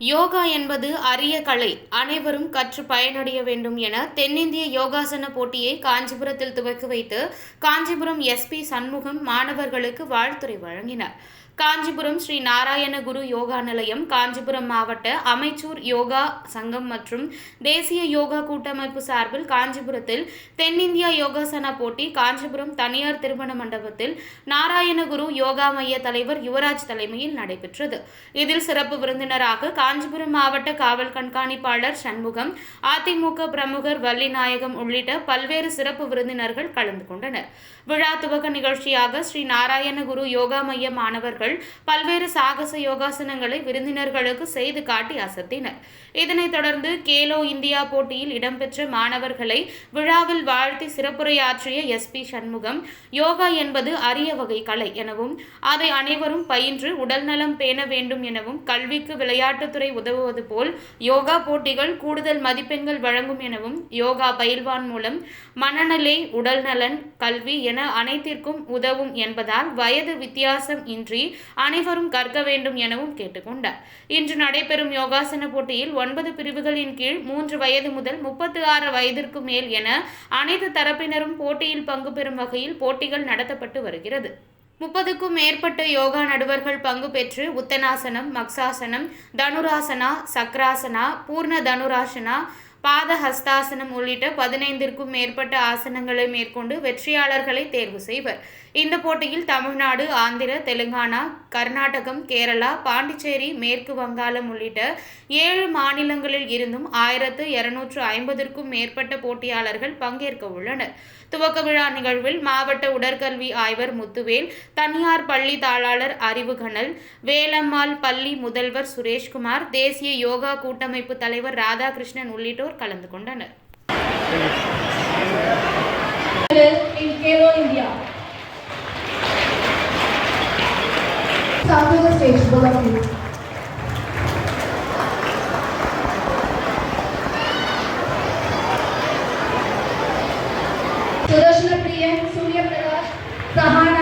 யோகா என்பது அரிய கலை. அனைவரும் கற்று பயனடைய வேண்டும் என தென்னிந்திய யோகாசன போட்டியை காஞ்சிபுரத்தில் துவக்கி வைத்து காஞ்சிபுரம் எஸ்பி சண்முகம் மாணவர்களுக்கு வாழ்த்துறை வழங்கினார். காஞ்சிபுரம் ஸ்ரீ நாராயண குரு யோகா நிலையம் காஞ்சிபுரம் மாவட்ட அமைச்சூர் யோகா சங்கம் மற்றும் தேசிய யோகா கூட்டமைப்பு சார்பில் காஞ்சிபுரத்தில் தென்னிந்தியா யோகாசனா போட்டி காஞ்சிபுரம் தனியார் திருமண மண்டபத்தில் நாராயணகுரு யோகா மைய தலைவர் யுவராஜ் தலைமையில் நடைபெற்றது. இதில் சிறப்பு விருந்தினராக காஞ்சிபுரம் மாவட்ட காவல் கண்காணிப்பாளர் சண்முகம் அதிமுக பிரமுகர் வள்ளிநாயகம் உள்ளிட்ட பல்வேறு சிறப்பு விருந்தினர்கள் கலந்து கொண்டனர். விழா துவக்க நிகழ்ச்சியாக ஸ்ரீ நாராயணகுரு யோகா மைய மாணவர்கள் பல்வேறு சாகச யோகாசனங்களை விருந்தினர்களுக்கு செய்து காட்டி அசத்தினர். இதனைத் தொடர்ந்து கேலோ இந்தியா போட்டியில் இடம்பெற்ற மாணவர்களை விழாவில் வாழ்த்தி சிறப்புரையாற்றிய எஸ்பி சண்முகம் யோகா என்பது அரிய வகை கலை எனவும் அதை அனைவரும் பயின்று உடல்நலம் பேண வேண்டும் எனவும் கல்விக்கு விளையாட்டுத்துறை உதவுவது போல் யோகா போட்டிகள் கூடுதல் மதிப்பெண்கள் வழங்கும் எனவும் யோகா பயில்வான் மூலம் மனநிலை உடல்நலன் கல்வி என அனைத்திற்கும் உதவும் என்பதால் வயது வித்தியாசம் இன்றி அனைவரும் கற்க வேண்டும் எனவும் கேட்டுக்கொண்டார். இன்று நடைபெறும் யோகாசன போட்டியில் ஒன்பது பிரிவுகளின் கீழ் மூன்று வயது முதல் முப்பத்தி ஆறு வயதிற்கு மேல் என அனைத்து தரப்பினரும் போட்டியில் பங்கு பெறும் வகையில் போட்டிகள் நடத்தப்பட்டு வருகிறது. முப்பதுக்கும் மேற்பட்ட யோகா நடுவர்கள் பங்கு பெற்று உத்தனாசனம் மக்சாசனம் தனுராசனா சக்ராசனா பூர்ண தனுராசனா பாத ஹஸ்தாசனம் உள்ளிட்ட பதினைந்திற்கும் மேற்பட்ட ஆசனங்களை மேற்கொண்டு வெற்றியாளர்களை தேர்வு செய்வர். இந்த போட்டியில் தமிழ்நாடு ஆந்திர தெலுங்கானா கர்நாடகம் கேரளா பாண்டிச்சேரி மேற்கு வங்காளம் உள்ளிட்ட ஏழு மாநிலங்களில் இருந்தும் ஆயிரத்து இருநூற்று ஐம்பதற்கும் மேற்பட்ட போட்டியாளர்கள் பங்கேற்க உள்ளனர். துவக்க விழா நிகழ்வில் மாவட்ட உடற்கல்வி ஆய்வர் முத்துவேல் தனியார் பள்ளி தாளாளர் அறிவுகணல் வேலம்மாள் பள்ளி முதல்வர் சுரேஷ்குமார் தேசிய யோகா கூட்டமைப்பு தலைவர் ராதாகிருஷ்ணன் உள்ளிட்டோர் உள்ளிட்டோர் கலந்து கொண்டனர் सुदर्शन प्रिय सूर्य प्रकाश सहान